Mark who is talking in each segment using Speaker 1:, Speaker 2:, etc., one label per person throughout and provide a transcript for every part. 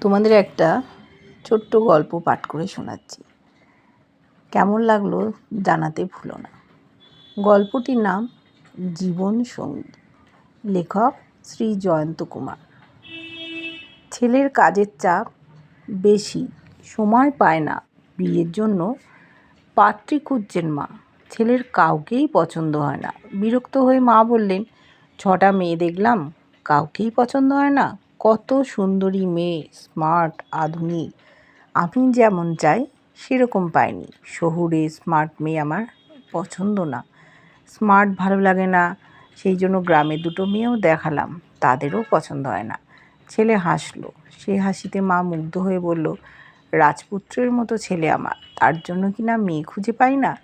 Speaker 1: তোমাদের একটা ছোট্ট গল্প পাঠ করে শোনাচ্ছি। কেমন লাগল জানাতে ভুলো না। গল্পটির নাম জীবন সঙ্গী। লেখক শ্রী জয়ন্ত কুমার। ছেলের কাজের চাপ বেশি, সময় পায় না বিয়ের জন্য। পাত্রী খুঁজছেন মা। ছেলের কাউকেই পছন্দ হয় না। বিরক্ত হয়ে মা বললেন, ছটা মেয়ে দেখলাম, কাউকেই পছন্দ হয় না। কত সুন্দরী মেয়ে, স্মার্ট, আধুনিক। আমি যেমন চাই, সেরকম পাইনি। শহুরে স্মার্ট মেয়ে আমার পছন্দ না। স্মার্ট ভালো লাগে না, সেই জন্য গ্রামে দুটো মেয়েও দেখালাম। তাদেরও পছন্দ হয় না। ছেলে হাসলো। সে হাসিতে মা মুগ্ধ হয়ে বলল, রাজপুত্রের মতো ছেলে আমার। তার জন্য কি না মেয়ে খুঁজে পাই না?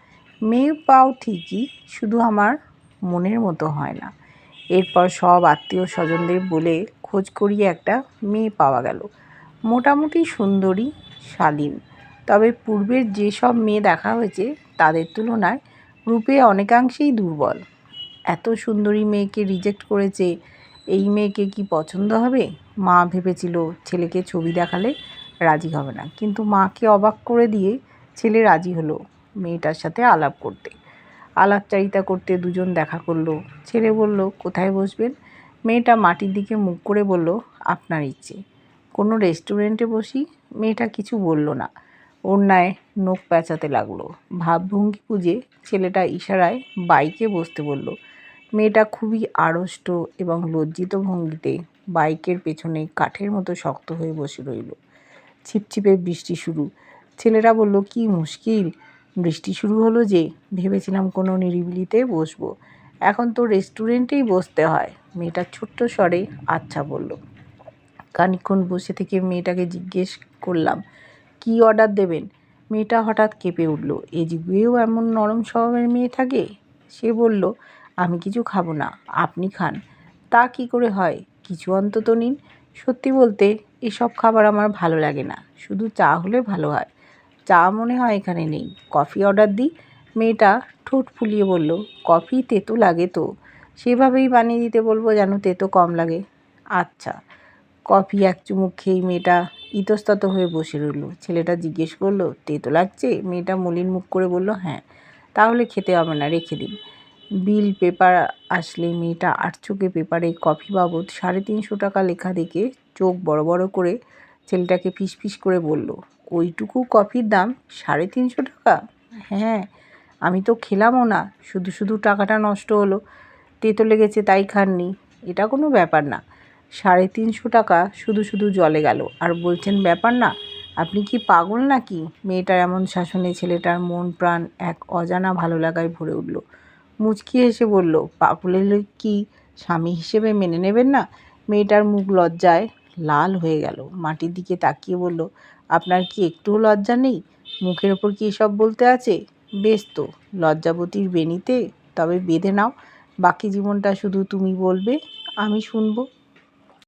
Speaker 1: মেয়ে পাও ঠিকই, শুধু আমার মনের মতো হয় না। এরপর সব আত্মীয় স্বজনদের বলে খোঁজ করিয়ে একটা মেয়ে পাওয়া গেল। মোটামুটি সুন্দরী, শালীন। তবে পূর্বের যেসব মেয়ে দেখা হয়েছে, তাদের তুলনায় রূপে অনেকাংশেই দুর্বল। এত সুন্দরী মেয়েকে রিজেক্ট করেছে, এই মেয়েকে কি পছন্দ হবে? মা ভেবেছিল ছেলেকে ছবি দেখালে রাজি হবে না। কিন্তু মাকে অবাক করে দিয়ে ছেলে রাজি হলো মেয়েটার সাথে আলাপ করতে। আলাপচারিতা করতে দুজন দেখা করল। ছেলে বলল, কোথায় বসবেন? মেয়েটা মাটির দিকে মুখ করে বলল, আপনার ইচ্ছে। কোনো রেস্টুরেন্টে বসি মেয়েটা কিছু বলল না। অন্যায় নোখ প্যাঁচাতে লাগল। ভাবভঙ্গি খুঁজে ছেলেটা ইশারায় বাইকে বসতে বলল, মেয়েটা খুবই আড়ষ্ট এবং লজ্জিত ভঙ্গিতে বাইকের পেছনে কাঠের মতো শক্ত হয়ে বসে রইল। ছিপছিপে বৃষ্টি শুরু। ছেলেরা বলল, কি মুশকিল। বৃষ্টি শুরু হলো যে, ভেবেছিলাম কোনো নিরিবিলিতে বসবো। এখন তো রেস্টুরেন্টেই বসতে হয়। মেয়েটা ছোট্ট স্বরে আচ্ছা বলল। খানিক্ষণ বসে থেকে মেয়েটাকে জিজ্ঞেস করলাম, কি অর্ডার দেবেন? মেয়েটা হঠাৎ কেঁপে উঠল, এ যুগেও এমন নরম স্বভাবের মেয়ে থাকে? সে বলল, আমি কিছু খাব না, আপনি খান। তা কি করে হয়? কিছু অন্তত নিন। সত্যি বলতে, এসব খাবার আমার ভালো লাগে না। শুধু চা হলে ভালো হয়। চা মনে হয় এখানে নেই। কফি অর্ডার দিই। মেয়েটা ঠোঁট ফুলিয়ে বলল, কফি তেতো লাগে তো। সেভাবেই বানিয়ে দিতে বলব যেন তেতো কম লাগে। আচ্ছা। কফি এক চুমুক খেয়েই মেয়েটা ইতস্তত হয়ে বসে রইল। ছেলেটা জিজ্ঞেস করল, তেতো লাগছে? মেয়েটা মলিন মুখ করে বলল হ্যাঁ তাহলে খেতে হবে না, রেখে দিন। বিল পেপার আসলে মেয়েটা আট চোখে পেপারে কফি বাবদ সাড়ে তিনশো টাকা লেখা দেখে চোখ বড় বড় করে ছেলেটাকে ফিসফিস করে বলল, ওইটুকু কফির দাম সাড়ে তিনশো টাকা? হ্যাঁ। আমি তো খেলামও না, শুধু শুধু টাকাটা নষ্ট হলো। তেতো লেগেছে, তাই খাননি। এটা কোনো ব্যাপার না। সাড়ে তিনশো টাকা শুধু শুধু জলে গেল। আর বলছেন, ব্যাপার না, আপনি কি পাগল নাকি? মেয়েটার এমন শাসনে ছেলেটার মন, প্রাণ এক অজানা ভালো লাগায় ভরে উঠল। মুচকি এসে বলল, পাগলের কি স্বামী হিসেবে মেনে নেবেন না? মেয়েটার মুখ লজ্জায় লাল হয়ে গেল। মাটির দিকে তাকিয়ে বলল, আপনার কি একটুও লজ্জা নেই? মুখের ওপর কি এসব বলতে আছে? বেশ তো লজ্জাবতীর বেণীতে তবে বেঁধে নাও। বাকি জীবনটা শুধু তুমি বলবে আমি শুনব।